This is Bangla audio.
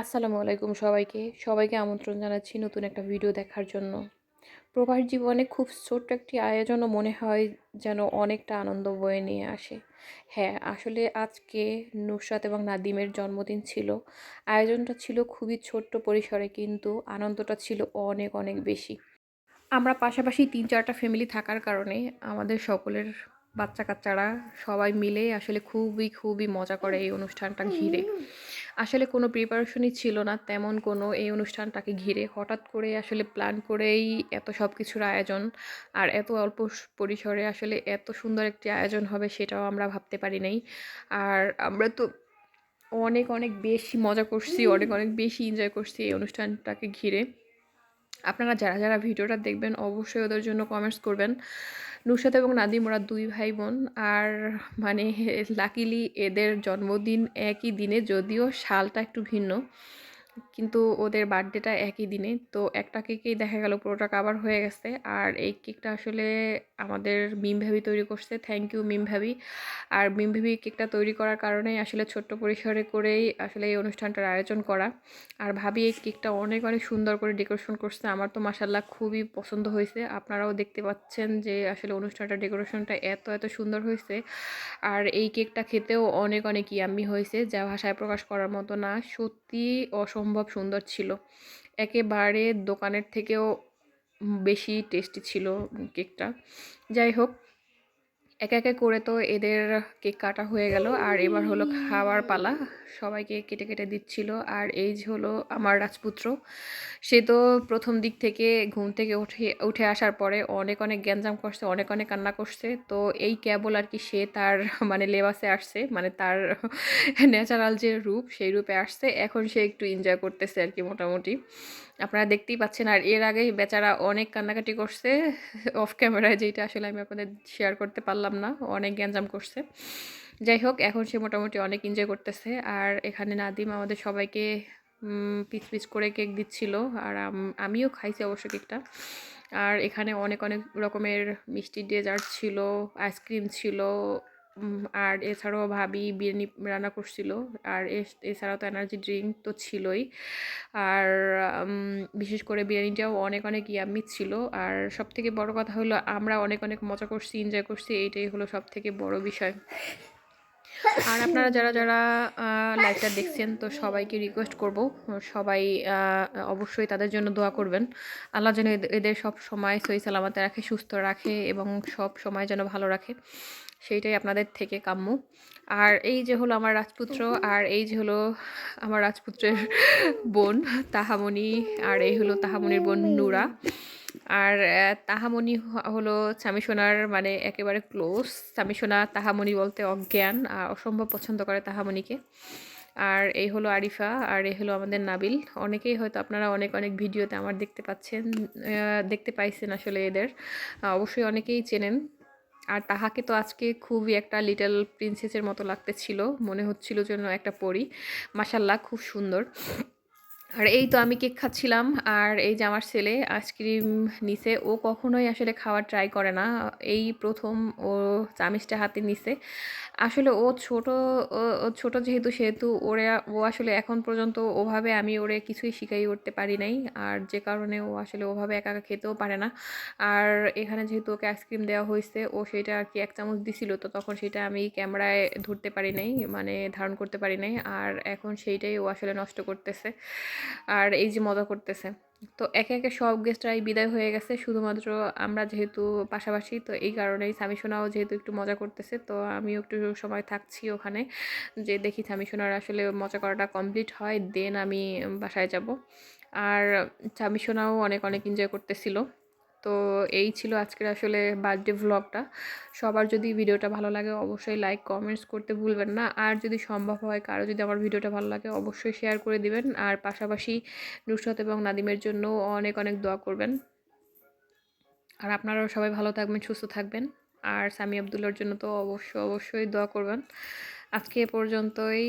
আসসালামু আলাইকুম সবাইকে। সবাইকে আমন্ত্রণ জানাচ্ছি নতুন একটা ভিডিও দেখার জন্য। প্রবাস জীবনে খুব ছোট্ট একটি আয়োজনও মনে হয় যেন অনেকটা আনন্দ বয়ে নিয়ে আসে। হ্যাঁ আসলে আজকে নুসরাত এবং নাদিমের জন্মদিন ছিল। আয়োজনটা ছিল খুবই ছোট্ট পরিসরে কিন্তু আনন্দটা ছিল অনেক অনেক বেশি। আমরা পাশাপাশি তিন, চারটা ফ্যামিলি থাকার কারণে আমাদের সকলের বাচ্চা কাচ্চারা সবাই মিলে আসলে খুবই খুবই মজা করে এই অনুষ্ঠানটা ঘিরে। আসলে কোনো প্রিপারেশনই ছিল না, তেমন কোনো এই অনুষ্ঠানটাকে ঘিরে। হঠাৎ করে আসলে প্ল্যান করেই এত সব কিছুর আয়োজন আর এত অল্প পরিসরে আসলে এত সুন্দর একটি আয়োজন হবে সেটাও আমরা ভাবতে পারি নাই। আর আমরা তো অনেক অনেক বেশি মজা করছি, অনেক অনেক বেশি এনজয় করছি এই অনুষ্ঠানটাকে ঘিরে। আপনারা যারা যারা ভিডিওটা দেখবেন অবশ্যই ওদের জন্য কমেন্টস করবেন। নুসরাত এবং নাদিম, ওরা দুই ভাই বোন আর মানে লাকিলি এদের জন্মদিন একই দিনে, যদিও সালটা একটু ভিন্ন। কিন্তু ওদের বার্থডেটা একই দিনে। তো একটা কেকেই দেখা গেল পুরোটা কাভার হয়ে গেছে। আর এই কেকটা আসলে আমাদের মিম ভাবি তৈরি করছে। থ্যাংক ইউ মিম ভাবি। আর মিম ভাবি কেকটা তৈরি করার কারণে আসলে ছোট্ট পরিসরে করেই আসলে এই অনুষ্ঠানটার আয়োজন করা। আর ভাবি এই কেকটা অনেক অনেক সুন্দর করে ডেকোরেশন করছে। আমার তো মাসাল্লাহ খুবই পছন্দ হয়েছে। আপনারাও দেখতে পাচ্ছেন যে আসলে অনুষ্ঠানটার ডেকোরেশনটা এত এত সুন্দর হয়েছে। আর এই কেকটা খেতেও অনেক অনেক ইয়াম্মি হয়েছে। যা ভাষায় প্রকাশ করার মতো না। সত্যি অসম্ভব সুন্দর ছিল। একেবারে দোকানের থেকেও বেশি টেস্টি ছিল কেকটা যাই হোক একে একে করে তো এদের কেক কাটা হয়ে গেল। আর এবার হলো খাওয়ার পালা। সবাইকে কেটে কেটে দিচ্ছিল। আর এই হলো আমার রাজপুত্র, সে তো প্রথম দিক থেকে ঘুম থেকে উঠে উঠে আসার পরে অনেক অনেক গ্যাঞ্জাম করছে, অনেক অনেক কান্না করছে। তো এই কেবল আর কি সে তার মানে লেবাসে আসছে মানে তার ন্যাচারাল যে রূপ, সেই রূপে আসছে। এখন সে একটু এনজয় করতেছে আর কি মোটামুটি। আপনারা দেখতেই পাচ্ছেন, আর এর আগে বেচারা অনেক কান্নাকাটি করছে। অফ ক্যামেরায় যেটা আসলে আমি আপনাদের শেয়ার করতে পারলাম না, অনেক গ্যাঞ্জাম করছে। যাই হোক, এখন সে মোটামুটি অনেক এনজয় করতেছে, আর এখানে নাদিম আমাদের সবাইকে পিস পিস করে কেক দিচ্ছিল, আর আম- আমিও খাইছি অবশ্য কেকটা আর এখানে অনেক অনেক রকমের মিষ্টি ডেজার্ট ছিল আইসক্রিম ছিল আর এছাড়াও ভাবি বিরিয়ানি রান্না করছিল। আর এছাড়াও তো এনার্জি ড্রিঙ্ক তো ছিলই। আর বিশেষ করে বিরিয়ানিটাও অনেক অনেক ইয়াম্মি ছিল। আর সব থেকে বড় কথা হলো, আমরা অনেক অনেক মজা করছি এনজয় করছি, এইটাই হলো সব থেকে বড় বিষয়। আর আপনারা যারা যারা লাইভটা দেখছেন, তো সবাইকে রিকোয়েস্ট করব। সবাই অবশ্যই তাদের জন্য দোয়া করবেন। আল্লাহ যেন এদের সব সময় সই সালামতে রাখে, সুস্থ রাখে এবং সব সময় যেন ভালো রাখে। সেইটাই আপনাদের থেকে কাম্য। আর এই যে হলো আমার রাজপুত্র, আর এই যে হলো আমার রাজপুত্রের বোন তাহামণি, আর এই হলো তাহামণির বোন নুরা। আর তাহামণি হলো স্বামীসোনার মানে একেবারে ক্লোজ স্বামীসোনা তাহামণি বলতে অজ্ঞান, আর অসম্ভব পছন্দ করে তাহামণিকে। আর এই হলো আরিফা, আর এই হলো আমাদের নাবিল। অনেকেই হয়তো আপনারা অনেক অনেক ভিডিওতে আমার দেখতে পাচ্ছেন দেখতে পাইছেন আসলে এদের। অবশ্যই অনেকেই চেনেন। আর তাহাকে তো আজকে খুবই একটা লিটল প্রিন্সেসের মতো লাগতেছিল। মনে হচ্ছিল যেন একটা পরি। মাসাল্লাহ খুব সুন্দর। আর এই তো আমি কেক খাচ্ছিলাম, আর এই যে আমার ছেলে আইসক্রিম নিছে, ও কখনোই আসলে খাওয়ার ট্রাই করে না। এই প্রথম ও চামিচটা হাতে নিছে। আসলে ও ছোট ছোট যেহেতু, সেহেতু ওরে, ও আসলে এখন পর্যন্ত ওভাবে আমি ওরে কিছুই শিখাই উঠতে পারি নাই। আর যে কারণে ও আসলে ওভাবে একা একা খেতেও পারে না। আর এখানে যেহেতু ওকে আইসক্রিম দেওয়া হয়েছে, ও সেটা আর কি এক চামচ দিছিল, তো তখন সেটা আমি ক্যামেরায় ধরতে পারি নাই মানে ধারণ করতে পারি নাই। আর এখন সেইটাই ও আসলে নষ্ট করতেছে। আর এই যে মজা করতেছে। তো একে একে সব গেস্টরাই বিদায় হয়ে গেছে। শুধুমাত্র আমরা যেহেতু পাশাপাশি, তো এই কারণেই সামিসোনাও যেহেতু একটু মজা করতেছে, তো আমিও একটু সময় থাকছি ওখানে যে দেখি সামিসোনার আসলে মজা করাটা কমপ্লিট হয় দেন আমি বাসায় যাব। আর সামিসোনাও অনেক অনেক এনজয় করতেছিল। তো এই ছিল আজকের আসলে বার্থডে ভ্লগটা সবার যদি ভিডিওটা ভালো লাগে, অবশ্যই লাইক কমেন্টস করতে ভুলবেন না। আর যদি সম্ভব হয়, কারও যদি আমার ভিডিওটা ভালো লাগে, অবশ্যই শেয়ার করে দিবেন। আর পাশাপাশি নুসরত এবং নাদিমের জন্য অনেক অনেক দোয়া করবেন। আর আপনারাও সবাই ভালো থাকবেন, সুস্থ থাকবেন। আর সামি আবদুল্লার জন্য তো অবশ্যই অবশ্যই দোয়া করবেন। আজকে এ পর্যন্তই।